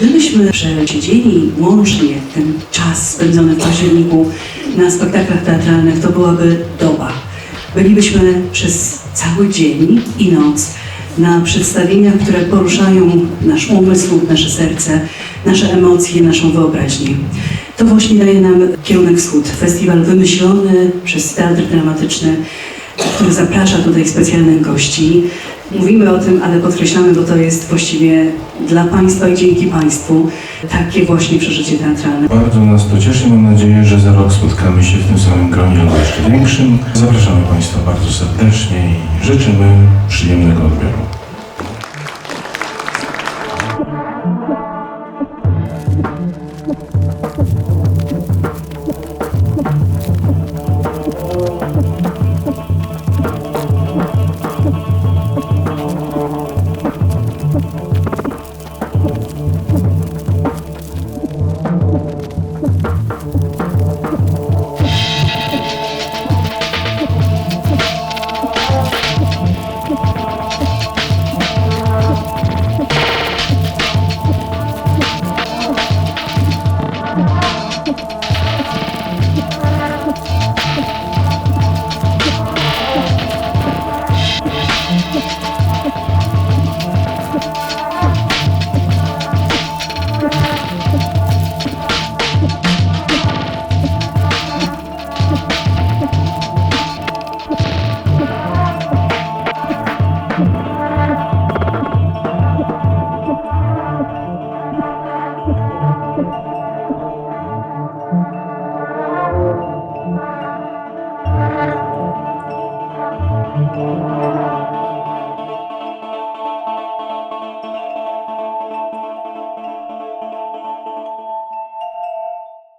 Gdybyśmy przesiedzieli łącznie ten czas spędzony w październiku na spektaklach teatralnych, to byłaby doba. Bylibyśmy przez cały dzień i noc na przedstawieniach, które poruszają nasz umysł, nasze serce, nasze emocje, naszą wyobraźnię. To właśnie daje nam kierunek wschód. Festiwal wymyślony przez Teatr Dramatyczny, który zaprasza tutaj specjalnych gości. Mówimy o tym, ale podkreślamy, bo to jest właściwie dla Państwa i dzięki Państwu takie właśnie przeżycie teatralne. Bardzo nas to cieszy. Mam nadzieję, że za rok spotkamy się w tym samym gronie albo jeszcze większym. Zapraszamy Państwa bardzo serdecznie i życzymy przyjemnego odbioru.